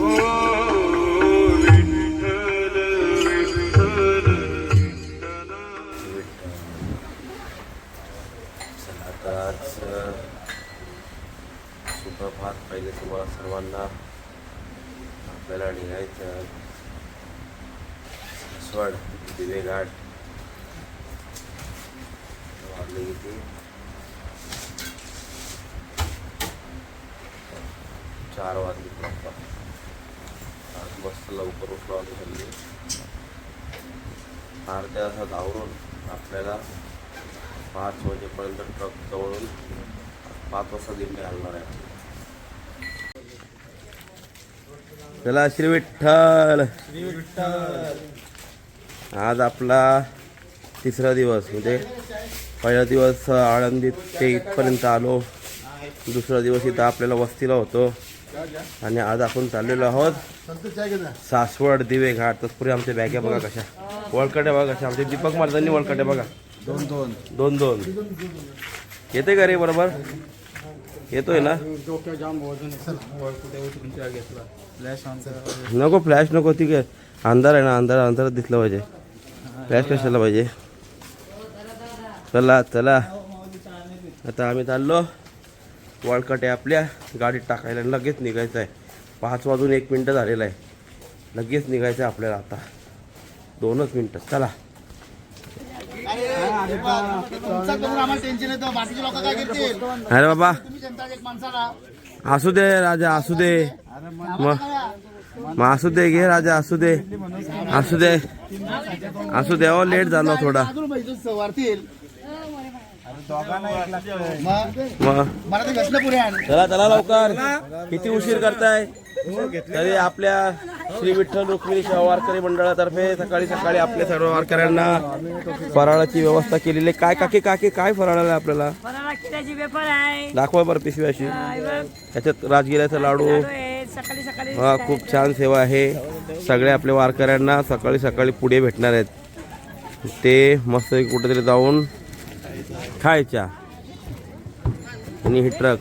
चला आता आज सुप्रभात पहिले तुम्हाला सर्वांना आपल्याला निघायचं सासवड दिवेघाट वाजले किती चार वाजले. प्रॉपर आज लवकर उठलो आलो हल्ली अर्ध्या तासात आवरून आपल्याला पाच वाजेपर्यंत ट्रक जवळून पाच वाजता दिंडी घालणार आहे. चला श्री विठ्ठल. आज आपला तिसरा दिवस म्हणजे पहिला दिवस आळंदीत ते इथपर्यंत आलो. दुसरा दिवस इथं आपल्याला वस्तीला होतो. आणि आज आपण चाललेलो आहोत सासवड दिवे घाट तत्पुरी आमच्या बॅग्या बघा कशा. वळकट्या बघा कशा. आमच्या दीपक महाराजांनी वळकट्या बघा. दोन दोन. दोन दोन. येते का रे बरोबर? येतोय ना? आमचा नको फ्लॅश नको. आहे. अंधार आहे ना अंधार अंधारात दिसलं पाहिजे. फ्लॅश कशाला पाहिजे? चला चला. आता आम्ही चाललो. वळकट आहे आपल्या गाडीत टाकायला लगेच निघायचं आहे. पाच वाजून एक मिनटं झालेलं आहे. लगेच निघायचं आहे आपल्याला आता. दोनच मिनटं. चला. अरे बाबा. असू दे राजा असू दे. मग मग असू दे घे राजा असू दे. असू दे. असू दे हो लेट झालो थोडा अजून पैसे वाढतील मग मग मला ते घसलं पुढे आण. चला चला लवकर. किती उशीर करताय? तरी आपल्या श्री विठ्ठल रुक्मिणी वारकरी मंडळातर्फे सकाळी सकाळी आपल्या सर्व वारकऱ्यांना फराळाची व्यवस्था केलेली. आहे. काय काकी काकी काय फराळाला आहे आपल्याला? दाखवा बरं पिशवी अशी. त्याच्यात राजगिऱ्याचा लाडू. हा खूप छान सेवा आहे. सगळ्या आपल्या वारकऱ्यांना सकाळी सकाळी पुढे भेटणार आहेत. ते मस्त कुठेतरी जाऊन खायच्या आणि ही ट्रक.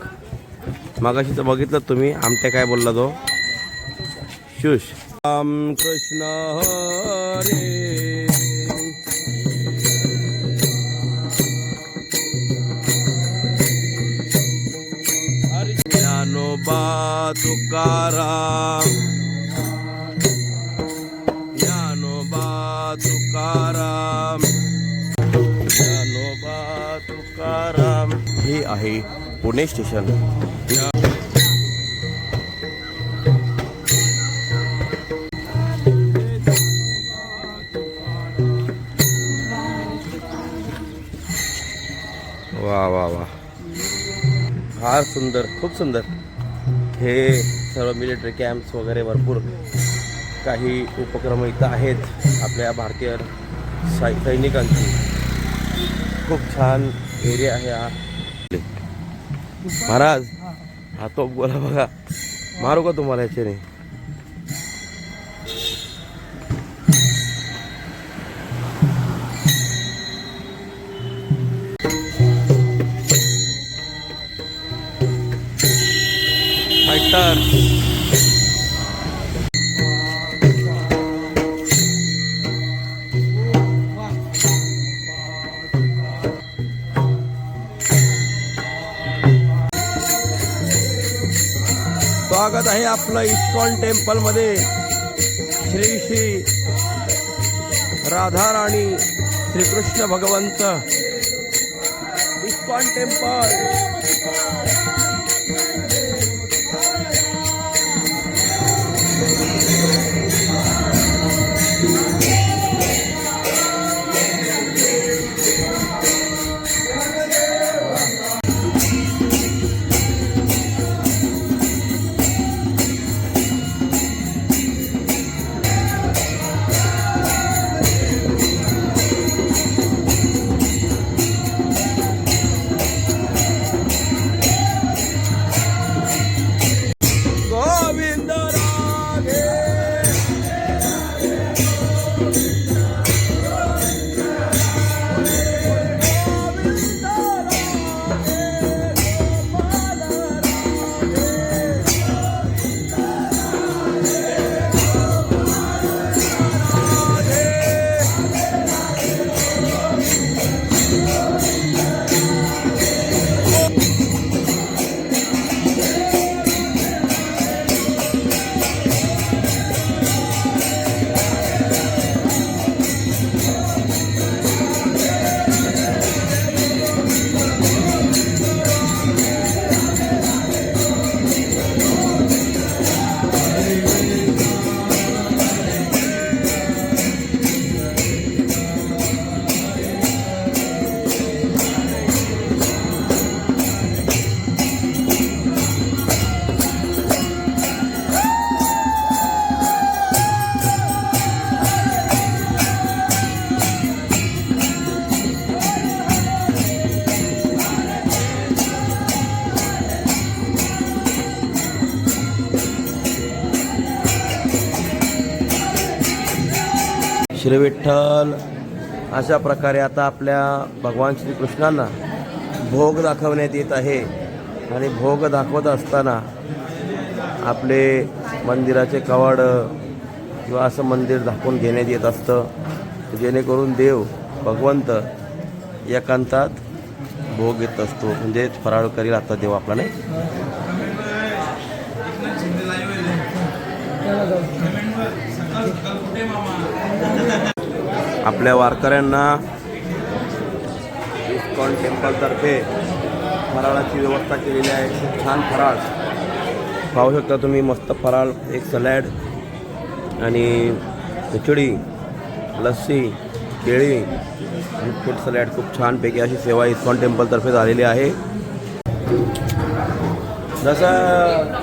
मागाशी तर बघितलं तुम्ही आमट्या काय बोलला तो. शुश. राम कृष्ण हरे. ज्ञानोबा तुकाराम हे आहे पुणे स्टेशन. वा वा वा. फार सुंदर खूप सुंदर. हे सर्व मिलिटरी कॅम्प्स वगैरे भरपूर काही उपक्रम इथं आहेत आपल्या भारतीय सै सैनिकांची. खूप छान एरिया आहे हा. महाराज हा तो बोला बघा मारू का तुम्हाला याच्याने फायटर स्वागत आहे आपलं इस्कॉन टेम्पलमध्ये श्री श्री राधाराणी श्रीकृष्ण भगवंत. ISKCON temple. अशा प्रकारे आता आपल्या भगवान श्रीकृष्णांना भोग दाखवण्यात येत आहे. आणि भोग दाखवत असताना आपले मंदिराचे कवाड किंवा असं मंदिर दाखवून घेण्यात येत असतं. जेणेकरून देव भगवंत एकांतात भोग येत असतो. म्हणजे फराळ करील आता देव आपला नाही? आपल्या वारकऱ्यांना इस्कॉन टेम्पलतर्फे फराळाची व्यवस्था केलेली आहे. खूप छान फराळ. पाहू शकता तुम्ही मस्त फराळ एक सलॅड आणि खिचडी लस्सी केळी आणि फ्रूट सलॅड खूप छानपैकी अशी सेवा इस्कॉन टेम्पलतर्फे झालेली आहे. जसं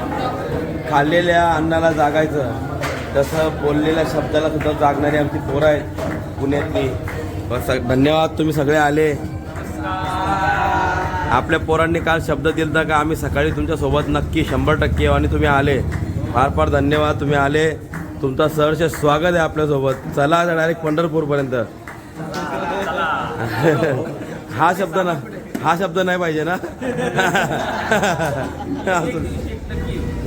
खाल्लेल्या अन्नाला जागायचं तसं बोललेल्या शब्दाला सुद्धा जागणारी आमची पोरं आहेत. पुण्यातली बस धन्यवाद तुम्ही सगळे आले. आपल्या पोरांनी काल शब्द दिला का आम्ही सकाळी तुमच्यासोबत नक्की शंभर टक्के आणि तुम्ही आले. फार फार धन्यवाद तुम्ही आले. तुमचा सहर्ष स्वागत आहे आपल्यासोबत चला डायरेक्ट पंढरपूरपर्यंत. हा शब्द ना हा शब्द नाही पाहिजे ना?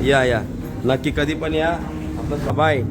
या या. नक्की कधी पण या. आपलं बाय.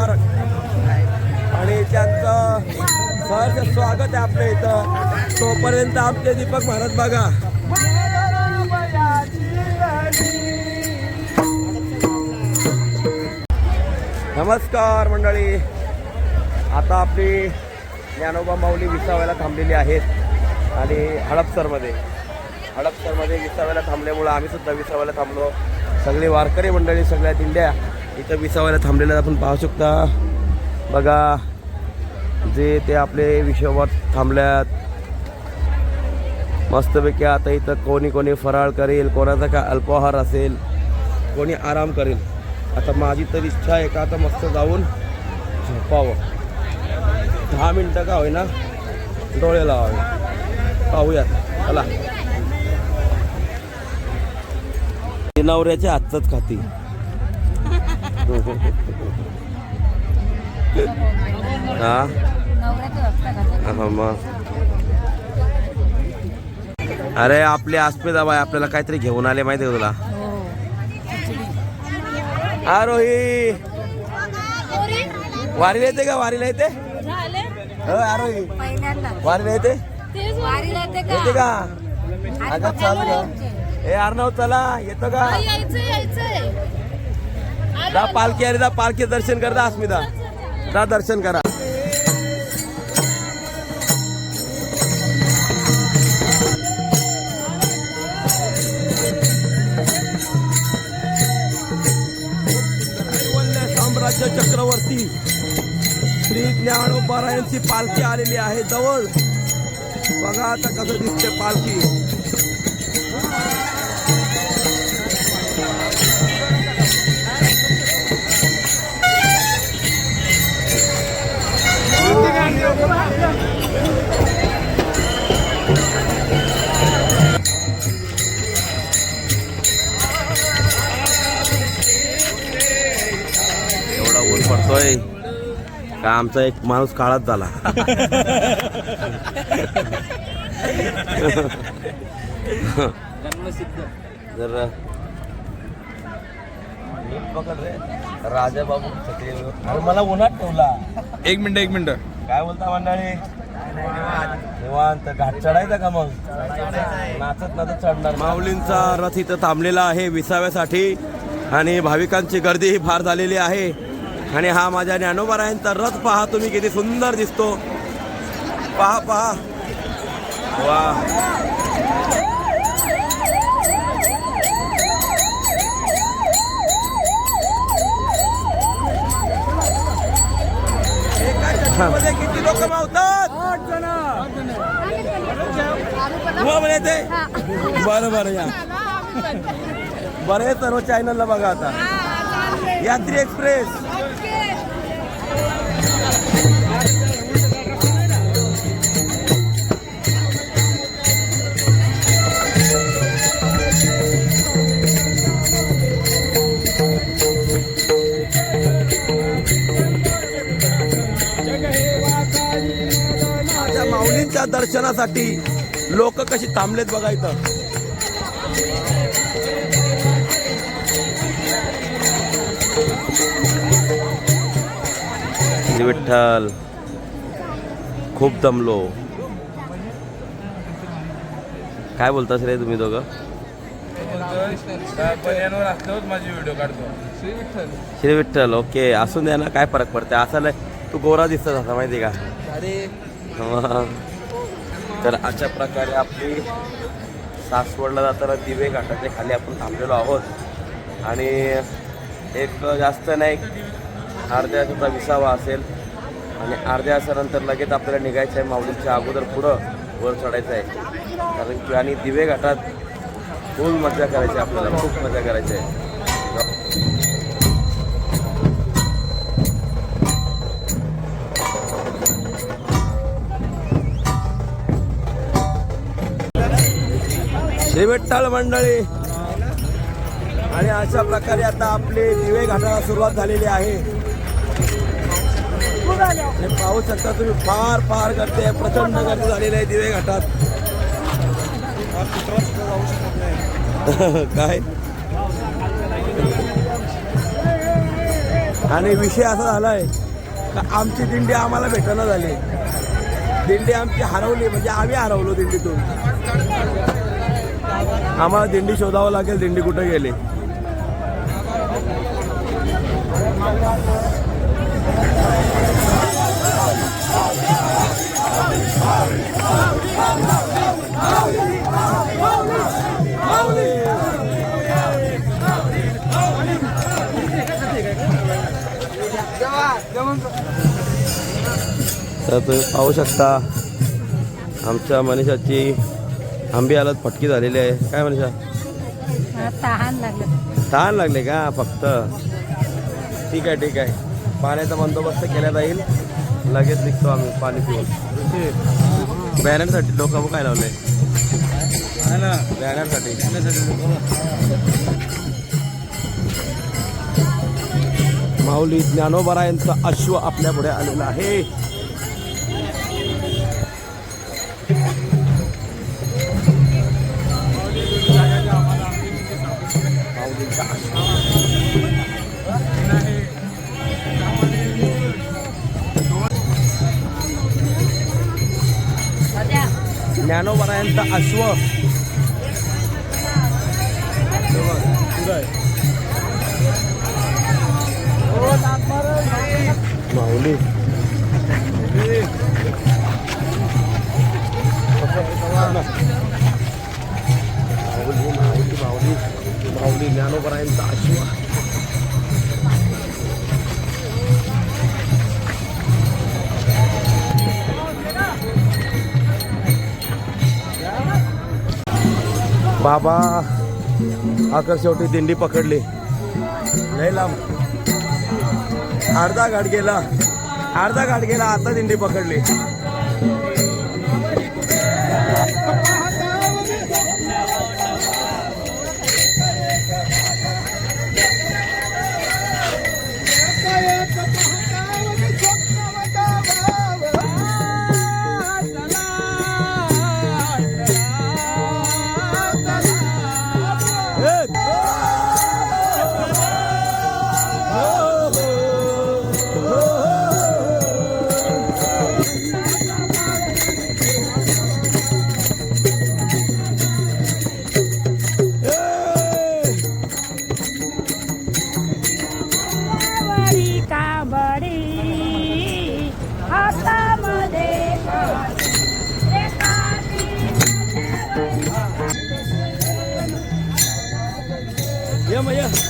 स्मारक आणि त्यांचं सहर्ष स्वागत आहे आपल्या इथं. तोपर्यंत आमचे दीपक महाराज बघा. नमस्कार मंडळी. आता आपली ज्ञानोबा माऊली विसाव्याला थांबलेली आहेत. आणि हडपसरमध्ये. हडपसरमध्ये विसाव्याला थांबल्यामुळं आम्ही सुद्धा विसाव्याला थांबलो. सगळी वारकरी मंडळी सगळ्या दिंड्या इथं विसावायला थांबलेल्या आपण पाहू शकता. बघा जे ते आपले विषयावर थांबल्यात. मस्तपैकी आता इथं कोणी कोणी फराळ करेल कोणाचा काय अल्पाहार असेल कोणी आराम करेल. आता माझी तर इच्छा आहे का आता मस्त जाऊन झोपावं. दहा मिनटं का होईना डोळे लावावे. पाहूयात. चला. नवऱ्याच्या हातच खाती. हा? हा, मग? अरे आपले आस्पेदाबाई आपल्याला काहीतरी घेऊन आले माहिती का तुला? हा. रोही वारीला येते का? वारीला येते? हो आरोही पहिल्यांदा वारीला येते? येते का? आता चालू का ए अर्णव चला. येतो का? जा पालखी आली जा पालखी दर्शन करता अस्मिता. जा दर्शन करा. साम्राज्य चक्रवर्ती श्री ज्ञानोबारायांची पालखी आलेली आहे जवळ. बघा आता कसं दिसते पालखी. एवढा ऊन पडतोय का आमचा एक माणूस काळात झाला. जर नीट रे. राजा बाबू मला उन्हात ठेवला. एक मिनिट एक मिनिट. काय बोलता मंडळी? निवांत. घाट चढायचा का मग? नाचत नाचत चढणार. माऊलींचा रथ इथं थांबलेला आहे विसाव्यासाठी आणि भाविकांची गर्दी ही फार झालेली आहे. आणि हा माझ्या ज्ञानोबारायांचा रथ पहा तुम्ही किती सुंदर दिसतो. पहा पहा. वा. मध्ये किती लोक मावतात? तुम्हाला म्हणायचंय बरं बरं या. बरं सर्व चॅनलला बघा आता. यात्री एक्सप्रेस. दर्शनासाठी लोक कशी थांबलेत बघा इथं. विठ्ठल. खूप दमलो. काय बोलतास रे तुम्ही दोघं? पर्यावर असल्यावर माझी व्हिडिओ काढतो श्री विठ्ठल ओके. असून द्या ना काय फरक पडते असं लय तू गोरा दिसत असा माहिती का? अरे. तर अशा प्रकारे आपली सासवडला जाताना दिवे घाटाच्या खाली आपण थांबलेलो आहोत. आणि एक जास्त नाही अर्ध्या तासाचा विसावा असेल. आणि अर्ध्या तासानंतर लगेच आपल्याला निघायचं आहे माऊलीच्या अगोदर पुढं वर चढायचं आहे. कारण की आणि दिवे घाटात फुल मजा करायची आहे आपल्याला खूप मजा करायची आहे. विठ्ठल मंडळी. आणि अशा प्रकारे आता आपले दिवे घाटाला सुरुवात झालेली आहे. पाहू शकता तुम्ही फार फार गर्दी आहे. प्रचंड गर्दी झालेली आहे दिवे घाटात. काय? आणि विषय असा झालाय का आमची दिंडी आम्हाला भेटणं झाली. दिंडी आमची हरवली म्हणजे आम्ही हरवलो दिंडीतून. आम्हाला दिंडी शोधावं लागेल दिंडी कुठे गेली? तर तुम्ही पाहू शकता आमच्या मनीषाची आंबी हालत फटकी झालेली आहे. काय मनीषा तहान लागलं. तहान लागले का? फक्त. ठीक आहे ठीक आहे. पाण्याचा बंदोबस्त केला जाईल. लगेच निघतो आम्ही पाणी पिऊन. बॅनरसाठी डोकं काय लावले? बॅनरसाठी. माऊली ज्ञानोबरा यांचा अश्व आपल्या पुढे आलेला आहे. ज्ञानोबरा यांचा अश्व माऊली माऊली माऊली माऊली माऊली ज्ञानोबरायांचा बाबा आकर शेवटी दिंडी पकडली. लय लांब. अर्धा घाट गेला. अर्धा घाट गेला आता दिंडी पकडली. भैया।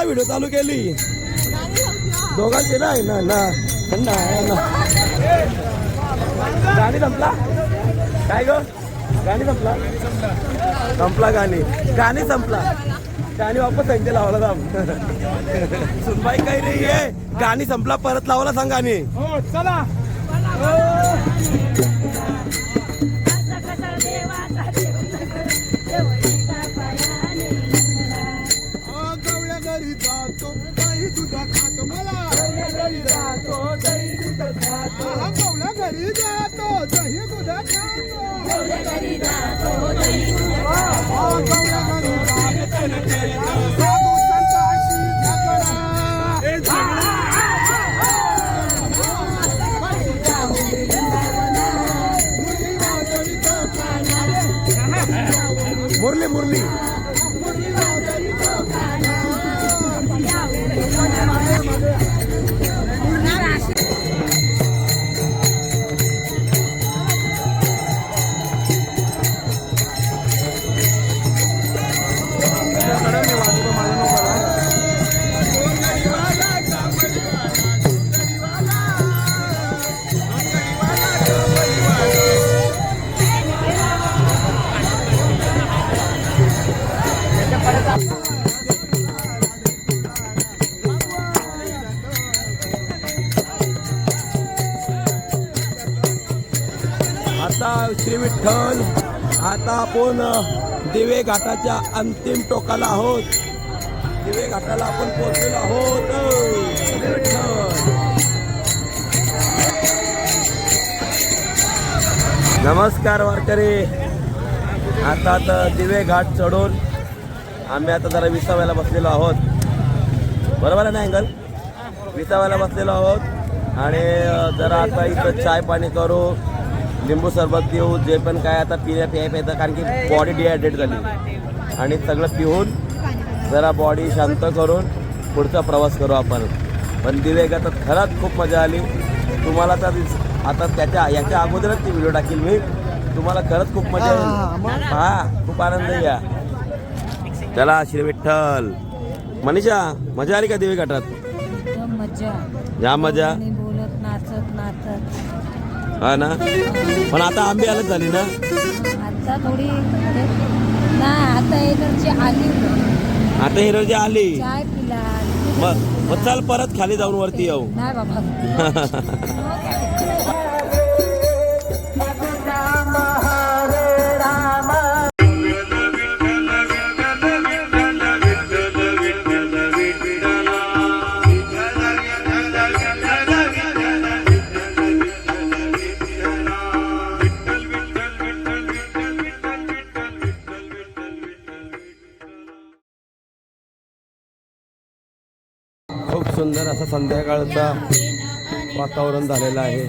आता व्हिडिओ चालू केली. दोघांचे नाही ना ना. गाणी संपला? काय ग? गाणी संपला? संपला गाणी. गाणी संपला. गाणी वापस त्यांचे लावला जाम सुनबाई काही नाही आहे गाणी संपला परत लावला सांग गाणी. हो, चला. Oh, आता आपण दिवे घाटाच्या अंतिम टोकाला आहोत. दिवे घाटाला आपण पोहोचलेलो आहोत. नमस्कार वारकरी. आता तर दिवे घाट चढून आम्ही आता जरा विसाव्याला बसलेलो आहोत. बरोबर आहे ना अँगल? विसाव्याला बसलेलो आहोत. आणि जरा आता इथं चाय पाणी करू. लिंबू सरबत पिऊ जे पण काय आता पिण्या प्याय प्यायचं कारण की बॉडी डिहायड्रेट झाली. आणि सगळं पिऊन जरा बॉडी शांत करून पुढचा प्रवास करू आपण. पण दिवे घाटात खरंच खूप मजा आली. तुम्हाला तर आता त्याच्या याच्या अगोदरच ती व्हिडिओ टाकील मी. तुम्हाला खरंच खूप मजा येईल. हा खूप आनंद या चला श्री विठ्ठल. मनीषा मजा आली का दिवे घाटात या मजा आणि बोलत नाचत नाचत हा ना? पण आता आंबे आलत झाली ना? आता थोडी म्हणजे नाही आता एनर्जी आली आता हिरोजी आली? चाय पिला. मग मग चल परत खाली जाऊन वरती येऊ. नाही बाबा. असा संध्याकाळचा वातावरण झालेलं आहे.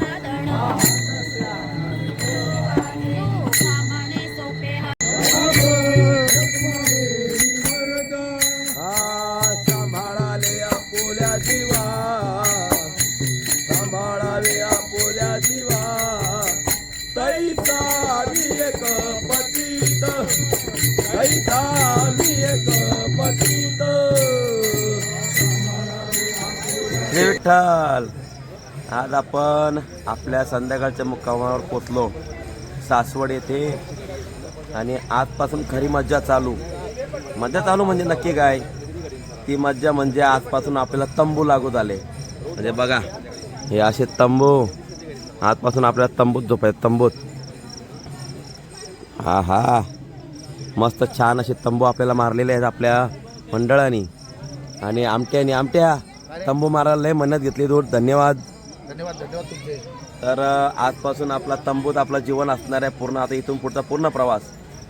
आ, विठ्ठल. आज आपण आपल्या संध्याकाळच्या मुक्कामावर पोचलो. सासवड येथे. आणि आजपासून खरी मज्जा चालू. मज्जा चालू म्हणजे नक्की काय? ती मज्जा म्हणजे आजपासून आपल्याला तंबू लागू झाले. म्हणजे बघा हे असे तंबू. आजपासून आपल्याला तंबूत झोपायचे तंबूत. हा हा मस्त छान असे तंबू आपल्याला मारलेले आहेत आपल्या मंडळाने. आणि आमट्याने आमट्या. तंबू मारायला लय मेहनत घेतली दूर धन्यवाद. धन्यवाद धन्यवाद तुमचे. तर आजपासून आपला तंबूत आपला जीवन असणार आहे पूर्ण. आता इथून पुढचा पूर्ण प्रवास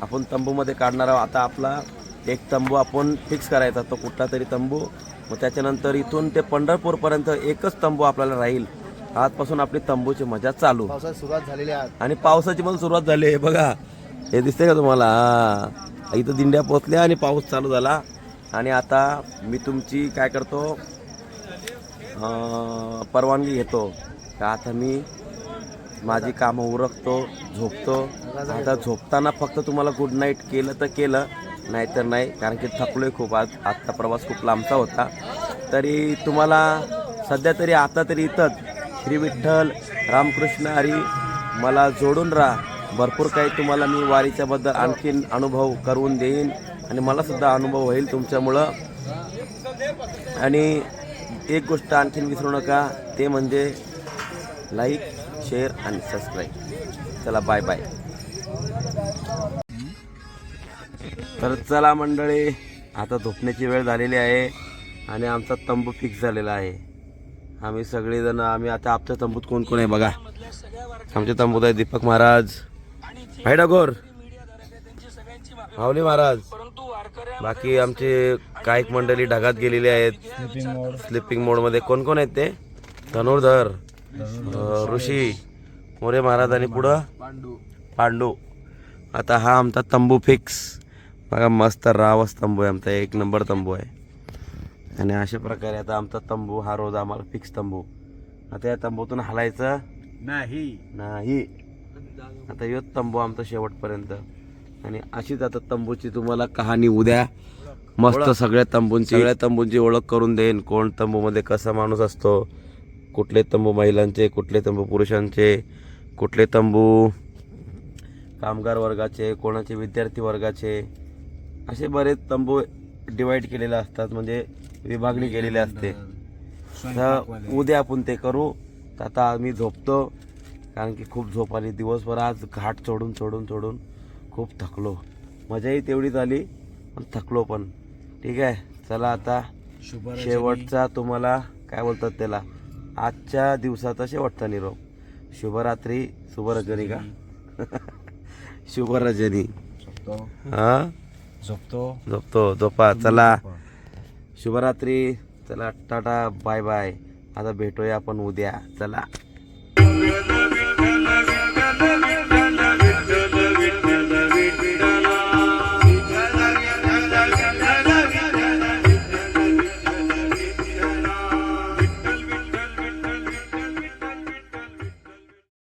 आपण तंबूमध्ये काढणार आहोत. आता आपला एक तंबू आपण फिक्स करायचा तो कुठला तरी तंबू. मग त्याच्यानंतर इथून ते पंढरपूरपर्यंत एकच तंबू आपल्याला राहील. आजपासून आपली तंबूची मजा चालू. सुरुवात झालेली आहे आणि पावसाची पण सुरुवात झाली आहे. बघा हे दिसते का तुम्हाला? इथं दिंड्या पोचल्या आणि पाऊस चालू झाला. आणि आता मी तुमची काय करतो? परवानगी घेतो. का आता मी माझी कामं उरकतो झोपतो. आता झोपताना फक्त तुम्हाला गुड नाईट केलं तर केलं नाही तर नाही. कारण की थकलोय खूप. आज आत्ता प्रवास खूप लांबचा होता. तरी तुम्हाला सध्या तरी आता तरी इथंच श्री विठ्ठल रामकृष्ण हरी मला जोडून राहा. भरपूर काही तुम्हाला मी वारीच्याबद्दल आणखीन अनुभव करून देईन. आणि मलासुद्धा अनुभव होईल तुमच्यामुळं. आणि एक गोष्ट आणखीन विसरू नका ते म्हणजे लाईक शेअर आणि सबस्क्राईब चला बाय बाय तर चला मंडळी आता झोपण्याची वेळ झालेली आहे आणि आमचा तंबू फिक्स झालेला आहे. आम्ही सगळेजण आम्ही आता आमच्या तंबूत कोण कोण आहे बघा. आमच्या तंबूत आहे दीपक महाराज. भाई डागोर. माऊली महाराज. बाकी आमचे काही मंडळी ढगात गेलेली आहेत. स्लिपिंग मोडमध्ये कोण कोण आहेत ते? धनुर्धर ऋषी मोरे महाराज आणि पुढं? पांडू. आता हा आमचा तंबू फिक्स बघा मस्त रावस तंबू आहे आमचा. एक नंबर तंबू आहे. आणि अशा प्रकारे आता आमचा तंबू हा रोज आम्हाला फिक्स तंबू. आता या तंबूतून हलायचं? नाही. नाही. आता यो तंबू आमचा शेवटपर्यंत. आणि अशीच आता तंबूची तुम्हाला कहाणी उद्या. मस्त सगळ्या तंबूंची. सगळ्या तंबूंची ओळख करून देईन. कोण तंबूमध्ये कसा माणूस असतो? कुठले तंबू महिलांचे कुठले तंबू पुरुषांचे कुठले तंबू कामगार वर्गाचे कोणाचे विद्यार्थी वर्गाचे? असे बरेच तंबू डिवाईड केलेले असतात म्हणजे विभागणी केलेली असते. तर उद्या आपण ते करू. तर आता आम्ही झोपतो कारण की खूप झोप आली. दिवसभर आज घाट चढून चढून चढून खूप थकलो. मजाही तेवढीच आली पण थकलो पण. ठीक आहे चला आता शेवटचा तुम्हाला काय बोलतात त्याला? आजच्या दिवसाचा शेवटचा निरोप. शुभरात्री शुभरजनी का? शुभरजनी. हा? झोपतो. झोपतो झोपा चला. शुभरात्री चला टाटा बाय बाय. आता भेटूया आपण उद्या. चला.